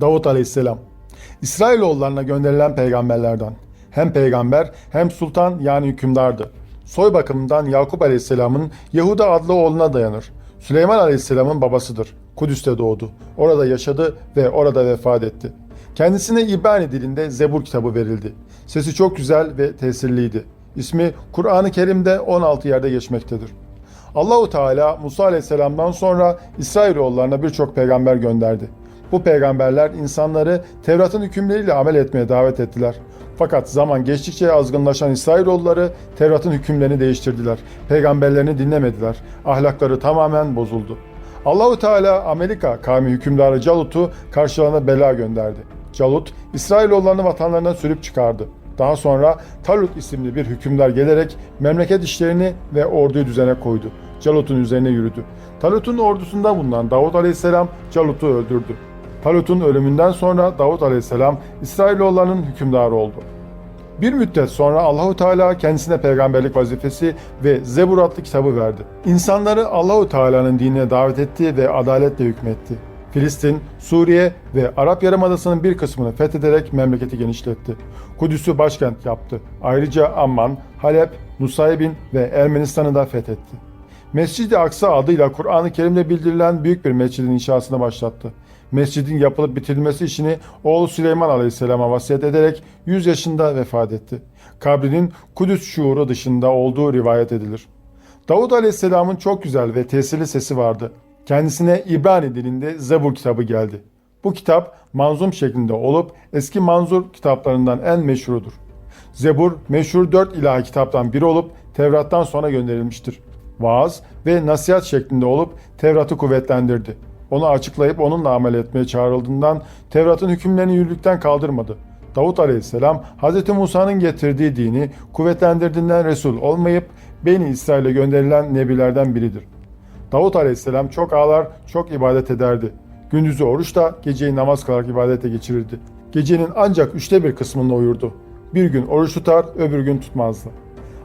Davut Aleyhisselam İsrailoğullarına gönderilen peygamberlerden. Hem peygamber hem sultan yani hükümdardı. Soy bakımından Yakup Aleyhisselam'ın Yehuda adlı oğluna dayanır. Süleyman Aleyhisselam'ın babasıdır. Kudüs'te doğdu. Orada yaşadı ve orada vefat etti. Kendisine İbrani dilinde Zebur kitabı verildi. Sesi çok güzel ve tesirliydi. İsmi Kur'an-ı Kerim'de 16 yerde geçmektedir. Allahu Teala Musa Aleyhisselam'dan sonra İsrailoğullarına birçok peygamber gönderdi. Bu peygamberler insanları Tevrat'ın hükümleriyle amel etmeye davet ettiler. Fakat zaman geçtikçe azgınlaşan İsrailoğulları Tevrat'ın hükümlerini değiştirdiler. Peygamberlerini dinlemediler. Ahlakları tamamen bozuldu. Allahu Teala Amerika kavmi hükümdarı Calut'u karşılarına bela gönderdi. Calut, İsrailoğullarını vatanlarından sürüp çıkardı. Daha sonra Talut isimli bir hükümdar gelerek memleket işlerini ve orduyu düzene koydu. Calut'un üzerine yürüdü. Talut'un ordusunda bulunan Davut Aleyhisselam Calut'u öldürdü. Talut'un ölümünden sonra Davut Aleyhisselam İsrailoğullarının hükümdarı oldu. Bir müddet sonra Allahu Teala kendisine peygamberlik vazifesi ve Zebur adlı kitabı verdi. İnsanları Allahu Teala'nın dinine davet etti ve adaletle hükmetti. Filistin, Suriye ve Arap Yarımadası'nın bir kısmını fethederek memleketi genişletti. Kudüs'ü başkent yaptı. Ayrıca Amman, Halep, Nusaybin ve Ermenistan'ı da fethetti. Mescid-i Aksa adıyla Kur'an-ı Kerim'de bildirilen büyük bir mescidin inşasını başlattı. Mescidin yapılıp bitirilmesi işini oğlu Süleyman Aleyhisselam'a vasiyet ederek 100 yaşında vefat etti. Kabrinin Kudüs şuuru dışında olduğu rivayet edilir. Davud Aleyhisselam'ın çok güzel ve tesirli sesi vardı. Kendisine İbrani dilinde Zebur kitabı geldi. Bu kitap manzum şeklinde olup eski manzur kitaplarından en meşhurudur. Zebur meşhur dört ilahi kitaptan biri olup Tevrat'tan sonra gönderilmiştir. Vaaz ve nasihat şeklinde olup Tevrat'ı kuvvetlendirdi. Onu açıklayıp onunla amel etmeye çağrıldığından Tevrat'ın hükümlerini yürürlükten kaldırmadı. Davut Aleyhisselam Hz. Musa'nın getirdiği dini kuvvetlendirdiğinden Resul olmayıp Beni İsrail'e gönderilen nebilerden biridir. Davut Aleyhisselam çok ağlar, çok ibadet ederdi. Gündüzü oruçta, geceyi namaz kılarak ibadete geçirirdi. Gecenin ancak üçte bir kısmında uyurdu. Bir gün oruç tutar, öbür gün tutmazdı.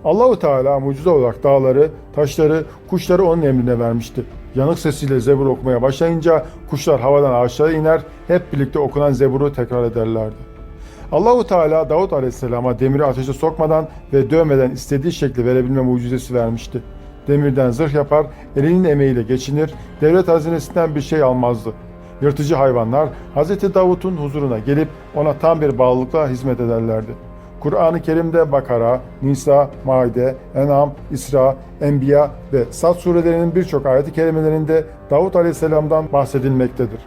Allahu Teala mucize olarak dağları, taşları, kuşları onun emrine vermişti. Yanık sesiyle zebur okumaya başlayınca kuşlar havadan aşağı iner, hep birlikte okunan zeburu tekrar ederlerdi. Allahu Teala Davut Aleyhisselam'a demiri ateşe sokmadan ve dövmeden istediği şekli verebilme mucizesi vermişti. Demirden zırh yapar, elinin emeğiyle geçinir, devlet hazinesinden bir şey almazdı. Yırtıcı hayvanlar Hz. Davut'un huzuruna gelip ona tam bir bağlılıkla hizmet ederlerdi. Kur'an-ı Kerim'de Bakara, Nisa, Maide, En'am, İsra, Enbiya ve Sad surelerinin birçok ayet-i kerimelerinde Davut Aleyhisselam'dan bahsedilmektedir.